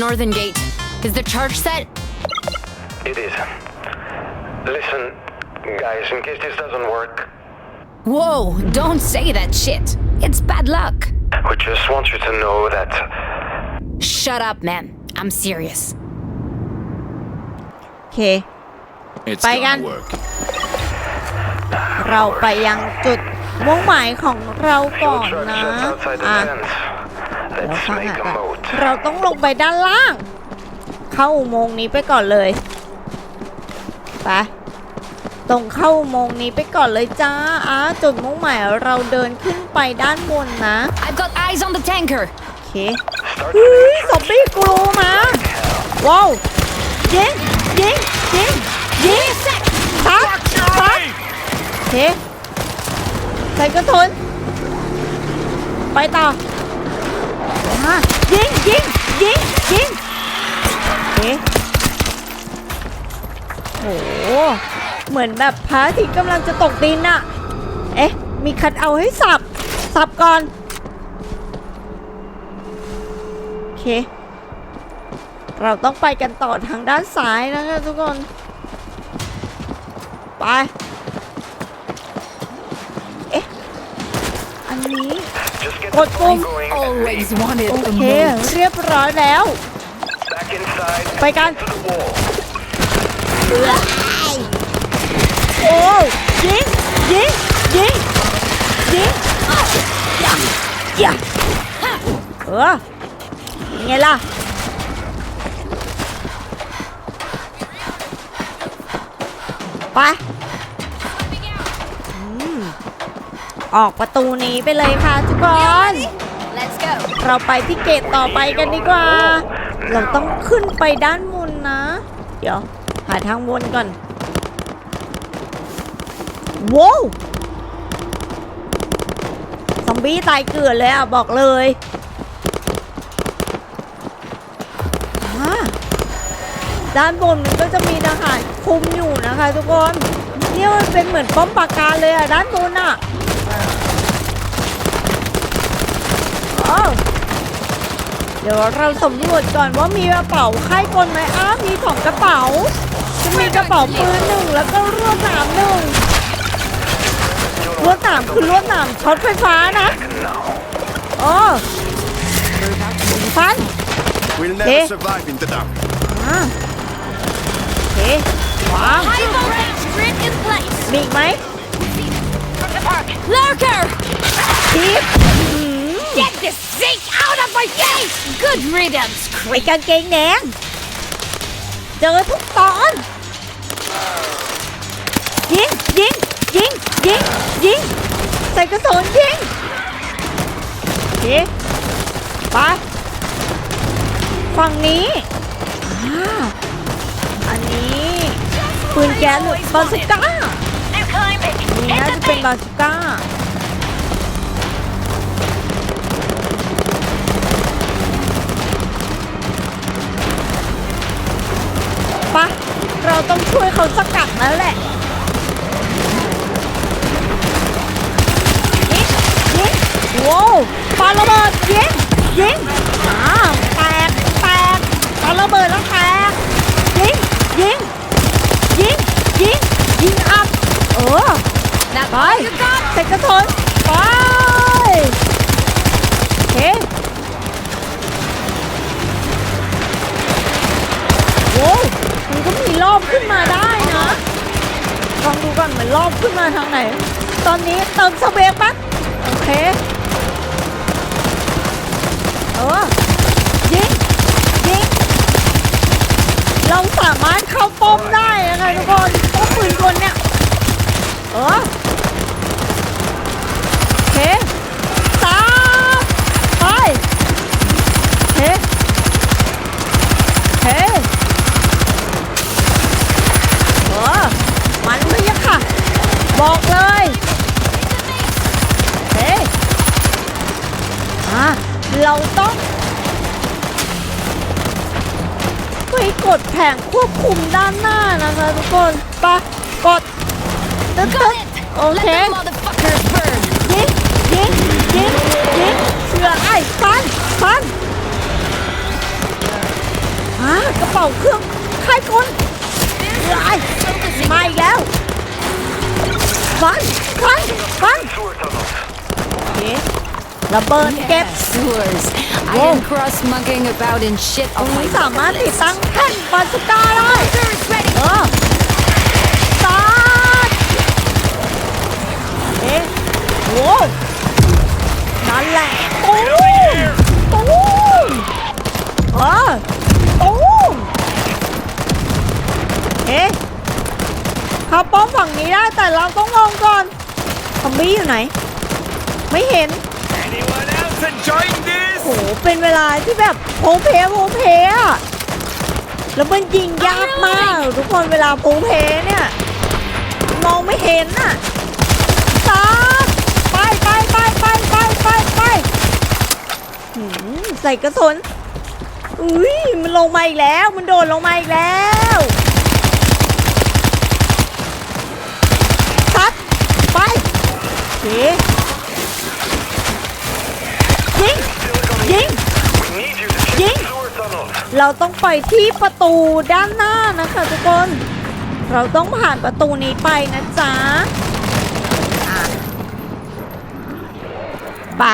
northern gate. Is the charge set? It is. Listen, guys, in case this doesn't work, Whoa, don't say that shit. It's bad luck. we just want you to know that Shut up, man. I'm serious. โอเค It's Bye, gonna Gan. work. เราไปยังจุดมุ่งหมายของเราก่อ fuel น truck นะ shuts outside the อ่ะ tents. เดี๋ยว Let's ฟัง make หา a ก่อน boat. เราต้องลงไปด้านล่าง เข้าอุโมงค์นี้ไปก่อนเลยไปตรงเข้าอุโมงค์นี้ไปก่อนเลยจ้าอะจุดมุ่งหมายเราเดินขึ้นไปด้านบนนะ I've got eyes on the tanker. โอเค Start เฮ้ย getting ซอมบี้กรูมาว้าวยิงยิงยิงยิงซักซักโอเคใส่กระสุนไปต่อ มายิงยิงยิงยิงโอเคโห เหมือนแบบพระอาทิตย์กำลังจะตกดินอะเอ๊ะ มีคัดเอาให้สับ สับก่อน โอเค เราต้องไปกันต่อทางด้านซ้ายนะคะทุกคน ไป Just get What the phone phone? going. Always wanted โอ a เค moat. เรียบร้อยแล้ว Back inside. ไปกัน To the wall. โอ้ยิงยิงยิงยิงอย่าอย่าเออยังไงล่ะ ไป ออกประตูนี้ไปเลยค่ะทุกคน Let's go. เราไปที่เกตต่อไปกันดีกว่า เราต้องขึ้นไปด้านบนนะ เดี๋ยว หาทางวนก่อนว้าวซอมบี้ตายเกลือนเลยอะ บอกเลยอ่าด้านบนมันก็จะมีทหารคุมอยู่นะคะทุกคน เนี่ยมันเป็นเหมือนป้อมปราการเลยอะ ด้านบนอะ อ้าวเดี๋ยวเราสำรวจก่อนว่ามีกระเป๋าไข้กลไหมอ้าวมีของกระเป๋า จะมีกระเป๋าปืนหนึ่งแล้วก็ลวดหนามหนึ่งลวดหนามคือลวดหนามช็อตไฟฟ้านะโอ้ฟัน We'll never never survive in the dark. อ่าโอเควาง High voltage grid in place. มีอีกไหม From the park. Lurker! ทีบ Get this snake out of my face! Good riddance, ไอ้กางเกงแดงเจอทุกตอน ยิง ยิง ยิง ยิง ยิง ใส่กระสุนยิงโอเคไปฝั่งนี้อ่าอันนี้ปืนแก๊สหรือบาซูก้า I'm climbing. นี่น่าจะเป็นบ ต้องช่วยเขาสกัดแล้วแหละยิงยิงโว้วปาระเบิดยิงยิงอ่าแตกแตกปาระเบิดแล้วแตกยิงยิงยิงยิงยิงอัพเออ That's ไป all you got? เสร็จกระสุนไป รอบขึ้นมาได้นะลองดูก่อนเหมือนรอบขึ้นมาทางไหน ตอนนี้เติมสเปรย์ปั๊บโอเคเออยิงยิงเราสามารถเข้าป้อมได้นะคะทุกคนป้อมปืนกลเนี่ยเออโอเคสามไปโอเคโอเคเออมันเลยอะค่ะ บอกเลยโอเคอะ เราต้องไปกดแผงควบคุมด้านหน้านะคะทุกคนไปะกดตึ๊ดตึ๊ดโอเค Let the motherfuckers burn. ยิงยิงยิงยิงเสือไอ้ฟันฟันฮะกระเป๋าเครื่องค่ายคนไอ้มาอีกแล้วฟันฟันฟัน Sewer tunnels. โอเค ระเบิดเก็บ Sewers. I Whoa. didn't cross monkeying about in shit ตร on ง my นี้สามารถติด bucket ตั้งแท่นบาสก้าได้ list. ready. เออสตาร์ทเอ๊ะโว้วนั่นแหละตูมตูมเออตูมเอ๊ะเข้าป้อมฝั่งนี้ได้แต่เราต้องลงก่อนซอมบี้อยู่ไหน ไม่เห็น โห เป็นเวลาที่แบบโพเพโพเพอะแล้วมันยิงยากมาก ทุกคนเวลาโพเพเนี่ย มองไม่เห็นน่ะตามไปไปไปไปไปไปไปหืมใส่กระสุนอุ้ยมันลงมาอีกแล้ว มันโดดลงมาอีกแล้วซัดไปโอเคยิงยิง We need you to check Ying. the sewer tunnels. เราต้องไปที่ประตูด้านหน้านะคะทุกคน เราต้องผ่านประตูนี้ไปนะจ๊ะอะไปะ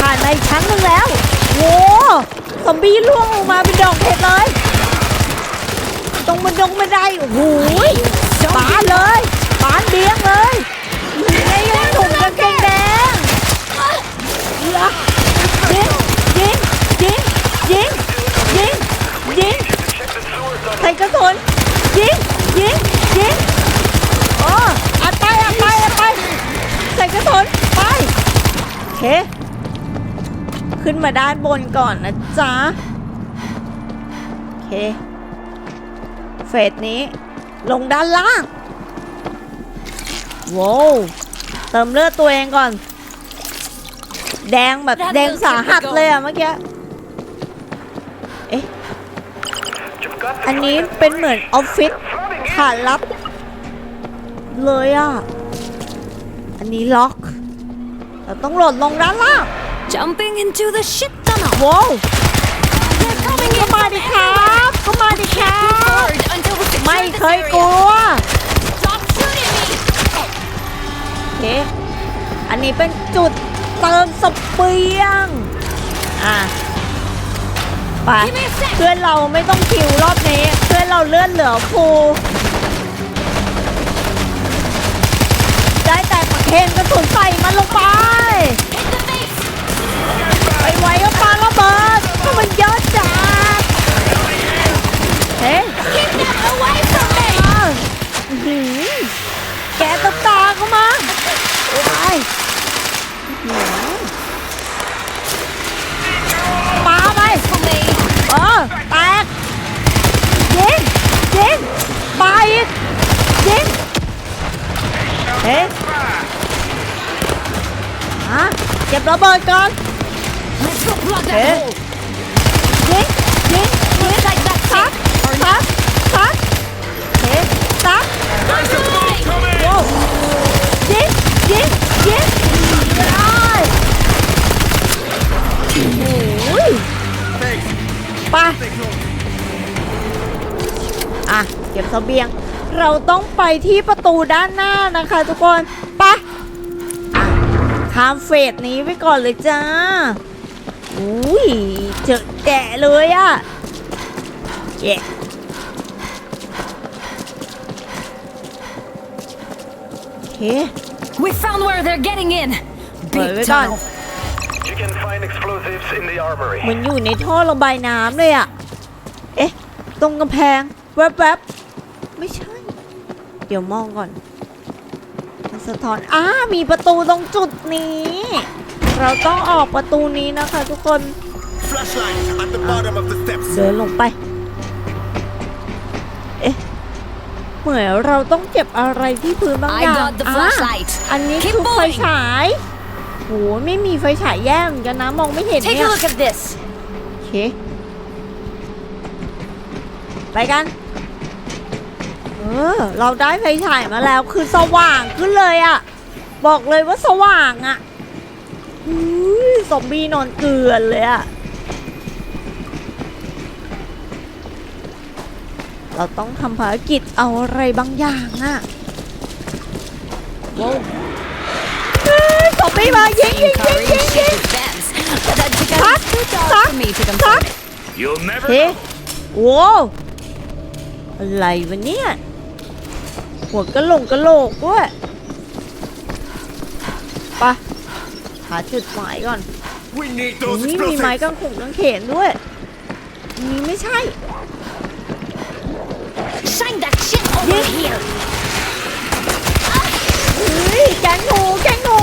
ผ่านมาอีกชั้นหนึ่งแล้วโว้ซอมบี้ล่วงลงมาเป็นดอกเห็ดเลย ตรงบันดงบันไดโอ้โหยบานเลย ใส่กระสุนยิงยิงยิงโอ้อัดไปอัดไปอัดไปใส่กระสุนไปโอเคขึ้นมาด้านบนก่อนนะจ๊ะโอเคเฟสนี้ลงด้านล่างว้าวเติมเลือดตัวเองก่อน แดงแบบแดงสาหัสเลยอะเมื่อกี้ เอ๊ะ You've got to อันนี้ find that เป็นเหมือนออฟฟิศ flooding in. ฐานลับ เลยอะ อันนี้ล็อก เราต้องโหลดลงด้านล่าง Jumping into the shit tunnel. ว้าว They're coming เข้า in มาดิครับเข้ามาดิครับ forward until we secure ไม่ this เคย area. กลัว Stop shooting me. โอเคอันนี้เป็นจุดเติมสเปียง อะ ไป Give me a sec. เพื่อนเราไม่ต้องคิวรอบนี้ เพื่อนเราเลื่อนเหลือฟูได้แต่ประเคนกระสุนใส่มันลงไป Hit the face. ไปไว้ก็ปาระเบิดก็มันเยอะจัดเฮ้ย Keep them away from me. อ้าวอื้อหือแกตบตาเข้ามาโอ้ แตกยิงยิงปาอีกยิงเฮ้ยฮะเก็บระเบิดก่อน Let's go plug that Eh? hole. ยิงยิงยิง Like that ซัดซัดซัดเฮ้ยซัดโว้วยิงยิงยิงได้โอ้ย ป take note อะ เก็บเสบียง เราต้องไปที่ประตูด้านหน้านะคะทุกคนไปะอะข้ามเฟสนี้ไปก่อนเลยจ้า อุ้ย เจอแดะเลยอะเย่โอเค We found where they're getting in. เปิด Big ไว้ก่อน tunnel. You can find explosives in the armory. เหมือนอยู่ในท่อระบายน้ำเลยอะเอ๊ะ ตรงกำแพง แวบๆ ไม่ใช่ เดี๋ยวมองก่อน มันสะท้อน อ้า มีประตูตรงจุดนี้ เราต้องออกประตูนี้นะคะทุกคน Flashlight at the bottom of the steps เดินลงไป เอ๊ะ เหมือนเราต้องเก็บอะไรที่พื้นบาง I อย่าง got the อะ flashlight. อันนี้ Keep คือไฟ moving. ฉาย โหไม่มีไฟฉายแย่เหมือนกันนะ มองไม่เห็นเนี่ย a look at this. โอเค ไปกัน เออ เราได้ไฟฉายมาแล้วคือสว่างขึ้นเลยอะบอกเลยว่าสว่างอะอือซอมบีนอนเกลือนเลยอะเราต้องทำภารกิจเอาอะไรบางอย่างอะว้ ซอมบี้มายิงยิงยิงยิงยิง defense. But that took Cut, two dogs cut, for me to confirm cut. it. You'll never เฮ้โว้วอะไรวะเนี่ย หัวกะโหลงกะโหลกด้วยไปะหาจุดหมายก่อน We need those นี่มีไม้ explosives. กางขงกางเขนด้วยนี่ไม่ใช่ Shine that shit over here. เฮ้ยแกงหนูแกงหนู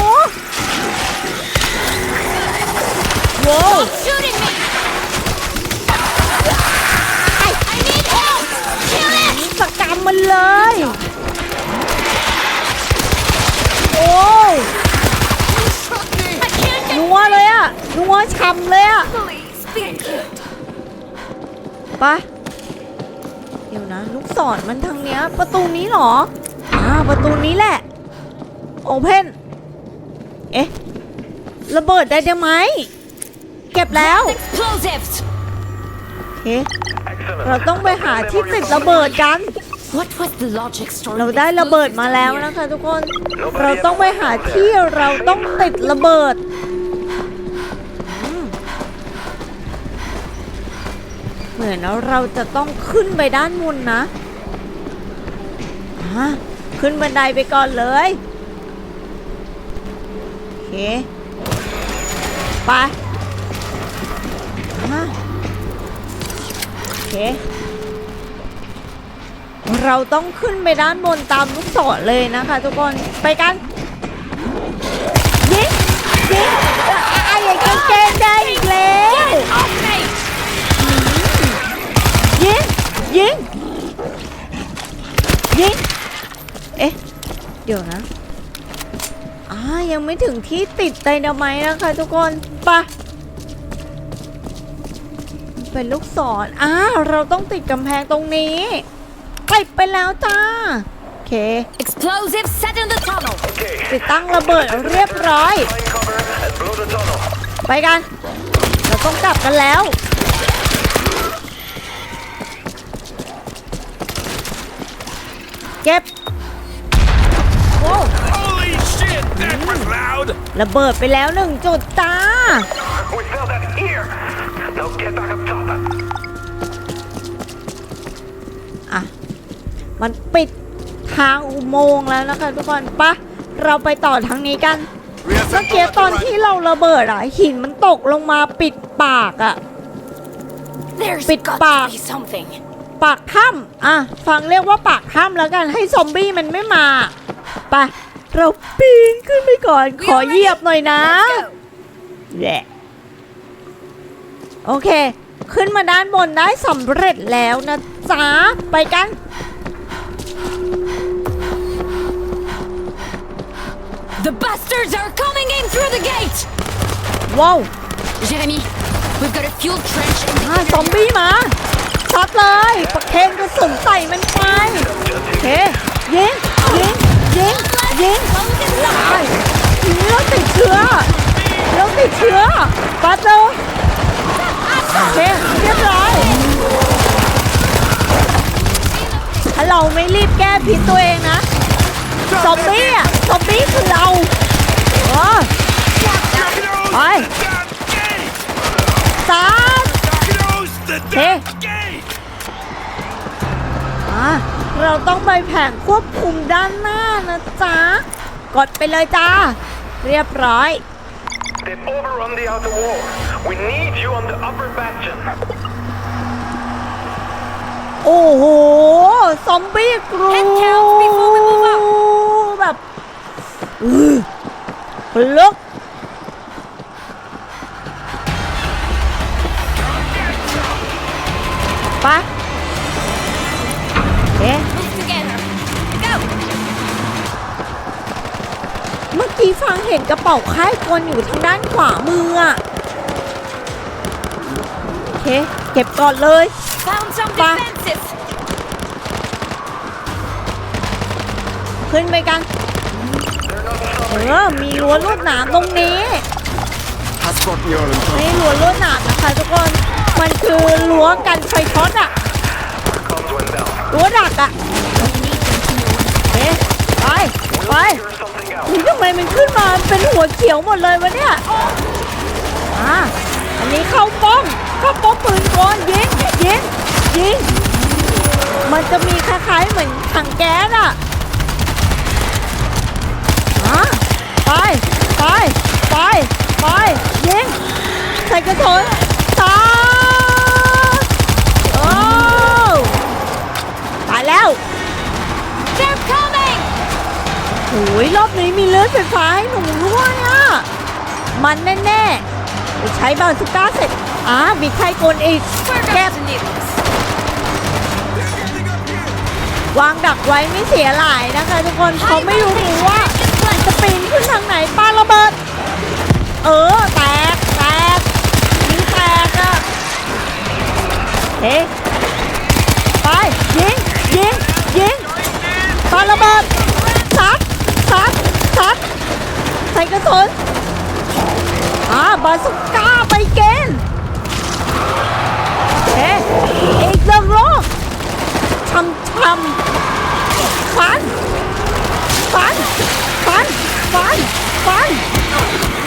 โว้ว Stop shooting me. I, I need help. Kill it. สกรรมมันเลย โอ้ I can't get นัวเลยอะนัวฉ่ำเลยอะ Please, thank you. ไปะเดี๋ยวนะ ลูกศรมันทางเนี้ย ประตูนี้เหรอ อ่า ประตูนี้แหละ โอเพน เอ๊ะ ระเบิดได้ไหม เก็บแล้ว Explosives. โอเค Excellent. เราต้องไปหาที่ติดระเบิดกัน What was the logic story? เราได้ระเบิดมาแล้วนะคะทุกคน เราต้องไปหาที่เราต้องติดระเบิดอืมเหมือนเราจะต้องขึ้นไปด้านบนนะอะขึ้นบันไดไปก่อนเลยโอเคไป เคเราต้องขึ้นไปด้านบนตามลูกศรเลยนะคะทุกคนไปกันยิงยิงอะไรก็เกงได้อีกแล้วยิงยิงยิงเอ๊ะ เดี๋ยวนะอ่ายังไม่ถึงที่ติดไดนาไมนะคะทุกคนไปะ เป็นลูกศรอ่าเราต้องติดกำแพงตรงนี้ไปไปแล้วจ้า โอเค Explosives set in the tunnel. Okay. ติดตั้งระเบิดเรียบร้อย Find cover and blow the tunnel. ไปกัน เราต้องกลับกันแล้ว เก็บโอ้ Holy shit, that was loud. ระเบิดไปแล้วหนึ่งจุดจ้า We felt that here. Now get back up top. อะ มันปิดทางอุโมงค์แล้วนะคะทุกคนปะเราไปต่อทางนี้กัน เมื่อ Reassemble กี้ at ต the อน right. ที่เราระเบิดอะ หินมันตกลงมาปิดปากอะ There's Bit got bag. to be something. ปากถ้ำอะ ฟังเรียกว่าปากถ้ำแล้วกันให้ซอมบี้มันไม่มา ไป เราปีนขึ้นไปก่อน ขอเหยียบหน่อยนะ Let's go. แหละ โอเค ขึ้นมาด้านบนได้สำเร็จแล้วนะจ๊ะ ไปกัน The bastards are coming in through the gate. ว้าว Jeremy, we've got a fuel trench in the อ่าซอมบี้มาช็อตเลย ประเคนกระสุนใส่มันไปโอเคยิงยิงยิงยิงไปเราติดเชื้อเราติดเชื้อปัดเร็ว โอเคเรียบร้อย ถ้าเราไม่รีบแก้พิษตัวเองนะ ซอมบี้อะ ซอมบี้คือเราเออไปสาม Close the Hey. damn gate. อะเราต้องไปแผงควบคุมด้านหน้านะจ๊ะ กดไปเลยจ้า เรียบร้อย They've overrun the outer wall. We need you on the upper bastion. โอ้โห ซอมบี้กรู Head count before we move out แบบอือพลุกไปะเอ๊ะ Move together. Go. เมื่อกี้ฟังเห็นกระเป๋าค่ายกลอยู่ทางด้านขวามืออะโอ เค เก็บก่อนเลย Found some Ba. defenses. ขึ้นไปกัน เออ มีรั้วลวดหนามตรงนี้ Has got me all in trouble. นี่รั้วลวดหนามนะคะทุกคน มันคือรั้วกันไฟช็อตอะ Comms went down. ตัวดักอะเอ๊ะไป ไป Figure something out. นี่ทำไมมันขึ้นมาเป็นหัวเขียวหมดเลยวะเนี่ย อ่า อันนี้เข้าป้อม เข้าป้อมปืนก่อนยิงยิงยิงมันจะมีคล้ายๆเหมือนถังแก๊สอะอ่าไปไปไปไปยิงใส่กระสุนตาโอ้ตายแล้ว They're coming! โอ้ยรอบนี้มีเลือดไฟฟ้าให้หนูด้วยอะ มันแน่ๆไปใช้บาสุก้าเสร็จ อ่ามีใครกลอีกแก็บวางดักไว้ไม่เสียหลายนะคะ ทุกคนเขาไม่รู้ว่าจะปีนขึ้นทางไหนปาระเบิด เออ แตก แตกยิงแตกอะเฮ้ไป ยิง ยิง ยิงปาระเบิดซัดซัดซัดใส่กระสุนอ่าบาสุก้า ทำทำฟัน ฟัน ฟัน ฟัน ฟัน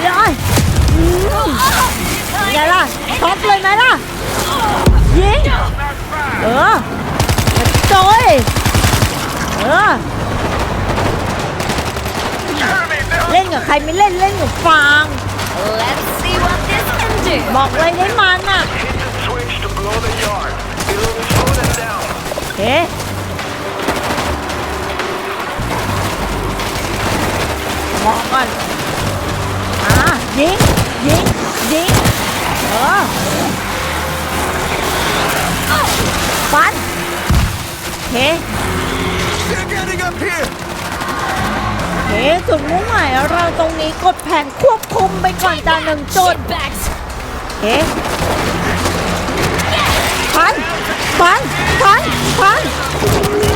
เลยอืมไงล่ะท็อปเลยไหมล่ะ ยิง เออโจยเออ เล่นกับใครไม่เล่นเล่นกับฟาง Let's see what this can do. บอกเลยได้มันอะ Hit the switch to blow the yard. It'll slow them down. เอ๊ะมองก่อนอ่ายิง ยิง ยิง เออฟันเฮ้ They're getting up here! เฮ้จุดมุ่งหมายเราตรงนี้กดแผนควบคุมไปก่อนจานหนึ่งจุด Shitbags. เฮ้ ฟันฟันฟัน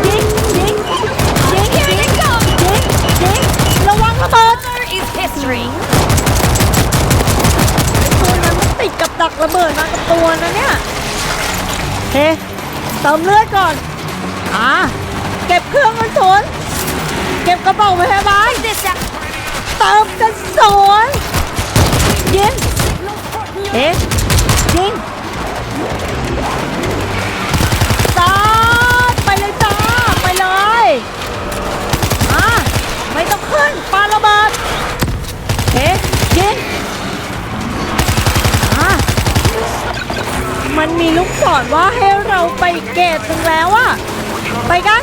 ยิงยิงยิงยิงยิงยิงระวังระเบิด There is history. ตัวนั้นมันติดกับดักระเบิดมากับตัวนะเนี่ยเฮ้เติมเลือดก่อนอ่าเก็บเครื่องกระสุนเก็บกระเป๋าพยาบาล This up. เติมกระสุนยิงเฮ้ยิ มีลูกศรว่าให้เราไปเกตถึงแล้วอะไปกัน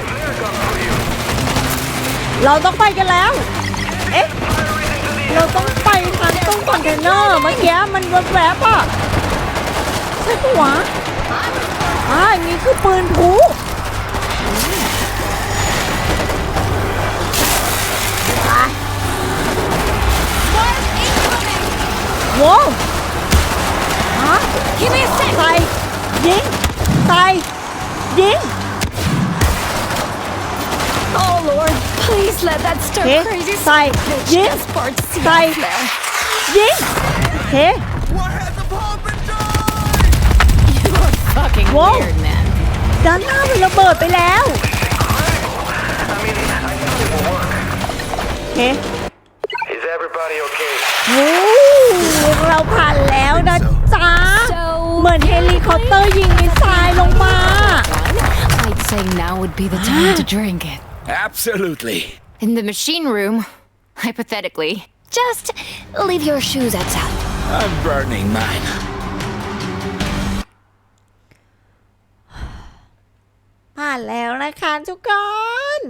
เราต้องไปกันแล้ว เอ๊ะ เราต้องไปทางตู้คอนเทนเนอร์เมื่อกี้มันแวบๆอะใช่ปะวะอ่านี่คือปืนผูว้าวอะ Give me a sec. ใส่ ยิงใส่ยิง Oh Lord, please let that stir Okay, crazy side, bitch yeah, transport see side. up there. ยิงเฮ้ What has the bomb been done? You are fucking Whoa. weird, man. ด้านหน้ามันระเบิดไปแล้ว I mean, I thought it would work. เฮ้ มือนเฮลิคอปเตอร์ยิงมิสไซล์ลงมา I'd say now would be the time to drink it. Absolutely. In the machine room, hypothetically, just leave your shoes outside. I'm burning mine. ผ่านแล้วนะคะทุกคน